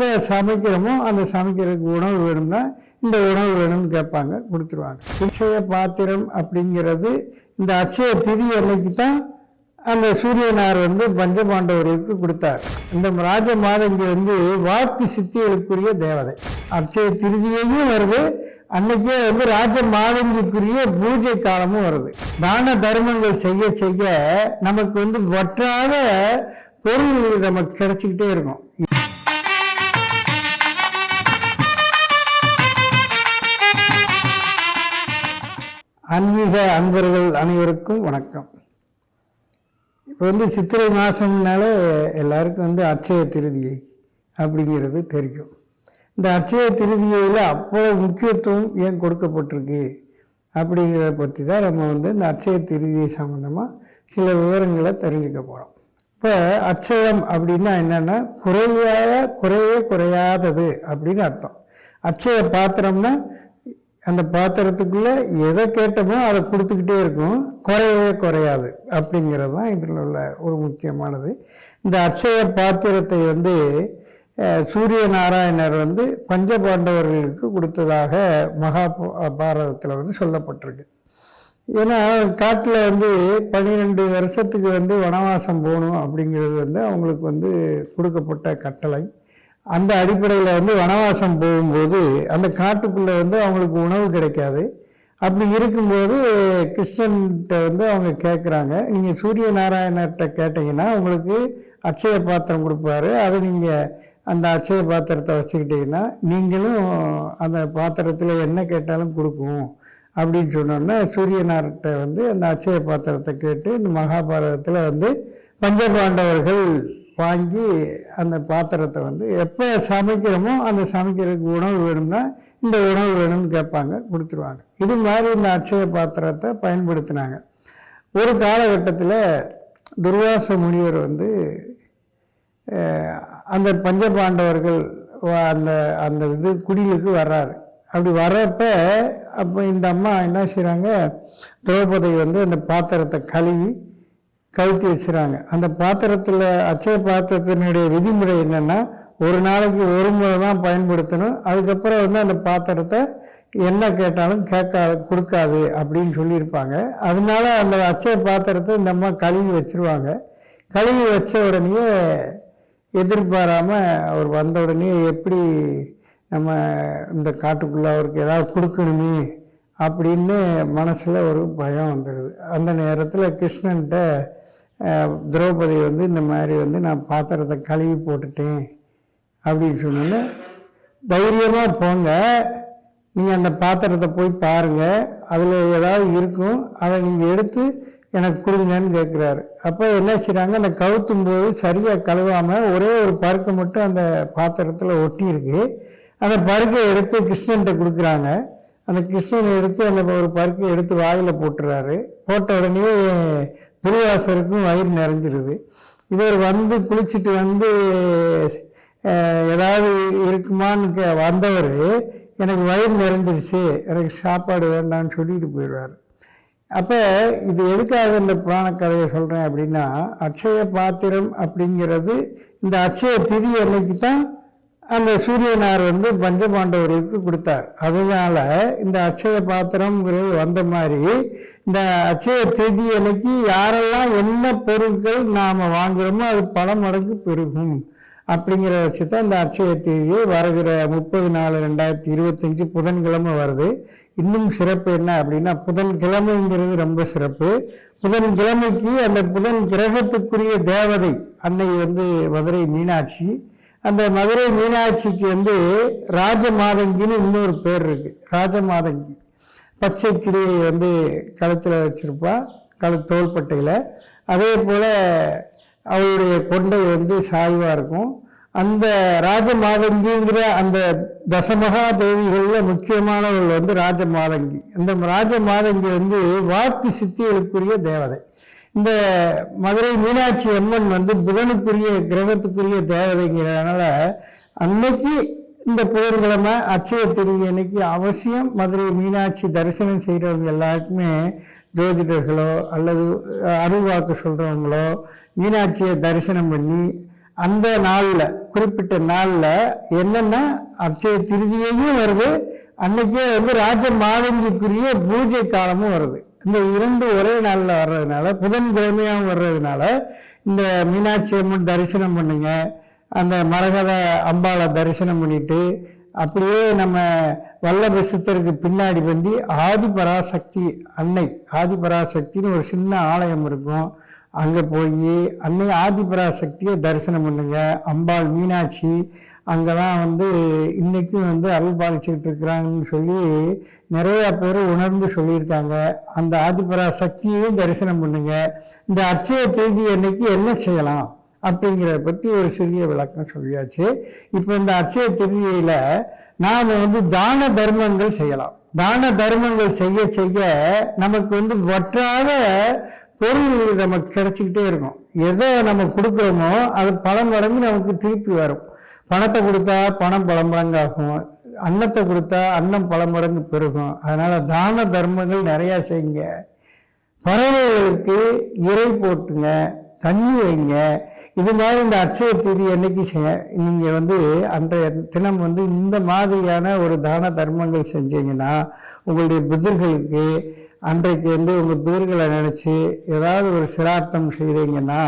எப்போ சமைக்கிறோமோ அந்த சமைக்கிறதுக்கு உணவு வேணும்னா இந்த உணவு வேணும்னு கேட்பாங்க கொடுத்துருவாங்க. அட்சய பாத்திரம் அப்படிங்கிறது இந்த அட்சய திதி அன்னைக்கு தான் அந்த சூரியனார் வந்து பஞ்சபாண்டவர்களுக்கு கொடுத்தார். இந்த ராஜ மாதங்கி வந்து வாக்கு சித்திகளுக்குரிய தேவதை. அட்சய திருதியையும் வருது அன்னைக்கே வந்து ராஜ மாதங்கிக்குரிய பூஜை காலமும் வருது. தான தர்மங்கள் செய்ய செய்ய நமக்கு வந்து வற்றாத பொருள் நமக்கு கிடைச்சிக்கிட்டே இருக்கும். ஆன்மீக அன்பர்கள் அனைவருக்கும் வணக்கம். இப்போ வந்து சித்திரை மாதம்னாலே எல்லாருக்கும் வந்து அட்சய திருதியை அப்படிங்கிறது தெரியும். இந்த அட்சய திருதியையில் அவ்வளோ முக்கியத்துவம் ஏன் கொடுக்கப்பட்டிருக்கு அப்படிங்கிறத பற்றி தான் நம்ம வந்து இந்த அட்சய திருதியை சம்மந்தமாக சில விவரங்களை தெரிஞ்சுக்க போகிறோம் இப்போ அட்சயம் அப்படின்னா என்னென்னா குறையாத குறையே குறையாதது அப்படின்னு அர்த்தம். அட்சய பாத்திரம்னா அந்த பாத்திரத்துக்குள்ளே எதை கேட்டோமோ அதை கொடுத்துக்கிட்டே இருக்கும். குறையவே குறையாது. அப்படிங்கிறது தான் இதில் உள்ள ஒரு முக்கியமானது. இந்த அட்சய பாத்திரத்தை வந்து சூரிய நாராயணர் வந்து பஞ்ச பாண்டவர்களுக்கு கொடுத்ததாக மகா பாரதத்தில் வந்து சொல்லப்பட்டிருக்கு. ஏன்னா காட்டில் வந்து பன்னிரெண்டு வருஷத்துக்கு வந்து வனவாசம் போகணும் அப்படிங்கிறது வந்து அவங்களுக்கு வந்து கொடுக்கப்பட்ட கட்டளை. அந்த அடிப்படையில் வந்து வனவாசம் போகும்போது அந்த காட்டுக்குள்ளே வந்து அவங்களுக்கு உணவு கிடைக்காது. அப்படி இருக்கும்போது கிருஷ்ணன்கிட்ட வந்து அவங்க கேட்குறாங்க நீங்கள் சூரிய நாராயணர்கிட்ட கேட்டிங்கன்னா உங்களுக்கு அட்சய பாத்திரம் கொடுப்பாரு. அதை நீங்கள் அந்த அட்சய பாத்திரத்தை வச்சுக்கிட்டிங்கன்னா நீங்களும் அந்த பாத்திரத்தில் என்ன கேட்டாலும் கொடுக்கும் அப்படின்னு சொன்னோன்னா சூரியனார்கிட்ட வந்து அந்த அச்சய பாத்திரத்தை கேட்டு இந்த மகாபாரதத்தில் வந்து பஞ்சபாண்டவர்கள் வாங்கி அந்த பாத்திரத்தை வந்து எப்போ சமைக்கிறோமோ அந்த சமைக்கிறதுக்கு உணவு வேணும்னா இந்த உணவு வேணும்னு கேட்பாங்க கொடுத்துருவாங்க. இது மாதிரி இந்த அட்சய பாத்திரத்தை பயன்படுத்தினாங்க. ஒரு காலகட்டத்தில் துர்வாச முனிவர் வந்து அந்த பஞ்சபாண்டவர்கள் அந்த அந்த இது குடிலுக்கு வர்றாரு. அப்படி வர்றப்ப அப்போ இந்த அம்மா என்ன செய்கிறாங்க திரௌபதி வந்து அந்த பாத்திரத்தை கழுவி கவுத்தி வச்சுறாங்க. அந்த பாத்திரத்தில் அச்சய பாத்திரத்தினுடைய விதிமுறை என்னென்னா ஒரு நாளைக்கு ஒரு முறை தான் பயன்படுத்தணும். அதுக்கப்புறம் வந்து அந்த பாத்திரத்தை என்ன கேட்டாலும் கேட்காது கொடுக்காது அப்படின்னு சொல்லியிருப்பாங்க. அதனால அந்த அச்சய பாத்திரத்தை இந்த அம்மா கழுவி வச்சுருவாங்க. கழுவி வச்ச உடனே எதிர்பாராமல் அவர் வந்த உடனே எப்படி நம்ம இந்த காட்டுக்குள்ளே அவருக்கு ஏதாவது கொடுக்கணுமே அப்படின்னு மனசில் ஒரு பயம் வந்துடுது அந்த நேரத்தில் கிருஷ்ணன்கிட்ட திரௌபதி வந்து இந்த மாதிரி வந்து நான் பாத்திரத்தை கழுவி போட்டுட்டேன் அப்படின்னு சொன்னோன்னே தைரியமாக போங்க. நீங்கள் அந்த பாத்திரத்தை போய் பாருங்கள் அதில் ஏதாவது இருக்கும் அதை நீங்கள் எடுத்து எனக்கு கொடுங்கன்னு கேட்குறாரு அப்போ என்ன செய்கிறாங்க அந்த கவுத்தும் போது சரியாக கழுவாமல் ஒரே ஒரு பருக்கை மட்டும் அந்த பாத்திரத்தில் ஒட்டியிருக்கு. அந்த பருக்கை எடுத்து கிருஷ்ணன்கிட்ட கொடுக்குறாங்க. அந்த கிருஷ்ணன் எடுத்து அந்த ஒரு பருக்கை எடுத்து வாயில் போட்டுறாரு. போட்ட உடனே துருவாசருக்கும் வயிறு நிறைஞ்சிருது. இவர் வந்து குளிச்சுட்டு வந்து ஏதாவது இருக்குமான்னு கே வந்தவர் எனக்கு வயிறு நிறைஞ்சிருச்சு. எனக்கு சாப்பாடு வேண்டாம்னு சொல்லிட்டு போயிடுவார். அப்போ இது எதுக்காக இந்த புராண கதையை சொல்கிறேன் அப்படின்னா அட்சய பாத்திரம் அப்படிங்கிறது இந்த அட்சய திதி அன்னைக்கு தான் அந்த சூரியனார் வந்து பஞ்சபாண்டவர்களுக்கு கொடுத்தார். அதனால இந்த அட்சய பாத்திரம்ங்கிறது வந்த மாதிரி இந்த அட்சய திதி அன்னைக்கு யாரெல்லாம் என்ன பொருட்கள் நாம் வாங்குறோமோ அது பல மடங்கு பெருகும். அப்படிங்கிற வச்சு தான் இந்த அட்சய தேதி வருகிற முப்பது நாலு ரெண்டாயிரத்தி இருபத்தஞ்சு புதன்கிழமை வருது. இன்னும் சிறப்பு என்ன அப்படின்னா புதன்கிழமைங்கிறது ரொம்ப சிறப்பு. புதன்கிழமைக்கு அந்த புதன் கிரகத்துக்குரிய தேவதை அன்னை வந்து மதுரை மீனாட்சி. அந்த மதுரை மீனாட்சிக்கு வந்து ராஜமாதங்கின்னு இன்னொரு பேர் இருக்கு. ராஜமாதங்கி. பச்சை கிளியை வந்து கழுத்தில் வச்சிருப்பா கழு தோள்பட்டையில். அதே போல் அவளுடைய கொண்டை வந்து சாய்வாக இருக்கும். அந்த ராஜமாதங்கிங்கிற அந்த தசமகா தேவிகளில் முக்கியமானவர்கள் வந்து ராஜமாதங்கி. அந்த ராஜமாதங்கி வந்து வாக்கு சித்திகளுக்குரிய தேவதை. இந்த மதுரை மீனாட்சி அம்மன் வந்து புதனுக்குரிய கிரகத்துக்குரிய தேவதைங்கிறதுனால அன்னைக்கு இந்த புதன்கிழமை அச்சய திருவி அன்னைக்கு அவசியம் மதுரை மீனாட்சி தரிசனம் செய்கிறவங்க எல்லாருக்குமே ஜோதிடர்களோ அல்லது அருள்வாக்கு சொல்கிறவங்களோ மீனாட்சியை தரிசனம் பண்ணி அந்த நாளில் குறிப்பிட்ட நாளில் என்னென்னா அச்சய திருதியையும் வருது. அன்னைக்கே வந்து ராஜ மாதங்கிக்குரிய பூஜை காலமும் வருது. இந்த இரண்டு ஒரே நாளில் வர்றதுனால புதன்கிழமையாகவும் வர்றதுனால இந்த மீனாட்சி அம்மன் தரிசனம் பண்ணுங்க. அந்த மரகத அம்பாளை தரிசனம் பண்ணிட்டு அப்படியே நம்ம வல்லப சித்தருக்கு பின்னாடி வந்து ஆதிபராசக்தி அன்னை ஆதிபராசக்தின்னு ஒரு சின்ன ஆலயம் இருக்கும். அங்கே போய் அன்னை ஆதிபராசக்தியை தரிசனம் பண்ணுங்க. அம்பாள் மீனாட்சி அங்கே தான் வந்து இன்னைக்கும் வந்து அருள் பாலிச்சுட்டு இருக்கிறாங்கன்னு சொல்லி நிறைய பேர் உணர்ந்து சொல்லியிருக்காங்க. அந்த ஆதிபரா சக்தியையும் தரிசனம் பண்ணுங்க. இந்த அட்சய தேதி அன்னைக்கு என்ன செய்யலாம் அப்படிங்கிறத பற்றி ஒரு சிறிய விளக்கம் சொல்லியாச்சு. இப்போ இந்த அட்சய திருதியில நாம் வந்து தான தர்மங்கள் செய்யலாம். தான தர்மங்கள் செய்ய செய்ய நமக்கு வந்து வற்றாத பொருள் நமக்கு கிடைச்சிக்கிட்டே இருக்கும். எதை நம்ம கொடுக்குறோமோ அது பல மடங்கு நமக்கு திருப்பி வரும். பணத்தை கொடுத்தா பணம் பல மடங்காகும் அன்னத்தை கொடுத்தா அன்னம் பல மடங்கு பெருகும். அதனால தான தர்மங்கள் நிறையா செய்யுங்க. பறவைகளுக்கு இறை போட்டுங்க தண்ணி வைங்க. இது மாதிரி இந்த அட்சய தீதி என்னைக்கு செய்ய நீங்கள் வந்து அன்றைய தினம் வந்து இந்த மாதிரியான ஒரு தான தர்மங்கள் செஞ்சீங்கன்னா உங்களுடைய புத்தர்களுக்கு அன்றைக்கு வந்து உங்கள் பேர்களை நினச்சி ஏதாவது ஒரு சிரார்த்தம் செய்தீங்கன்னா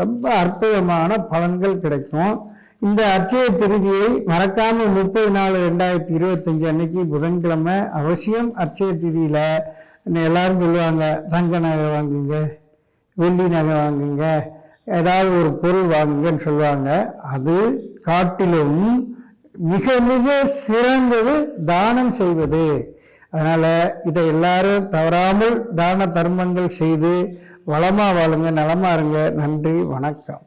ரொம்ப அற்புதமான பலன்கள் கிடைக்கும். இந்த அச்சய திருதியை மறக்காமல் முப்பது நாலு ரெண்டாயிரத்தி இருபத்தஞ்சு அன்னைக்கு புதன்கிழமை அவசியம் அட்சய திதியில் எல்லாரும் சொல்லுவாங்க தங்க நகை வாங்குங்க வெள்ளி நகை வாங்குங்க ஏதாவது ஒரு பொருள் வாங்குங்கன்னு சொல்லுவாங்க. அது காட்டிலும் மிக மிக சிறந்தது தானம் செய்வது. அதனால் இதை எல்லாரும் தவறாமல் தான தர்மங்கள் செய்து வளமாக வாழுங்க நலமாக இருங்க. நன்றி வணக்கம்.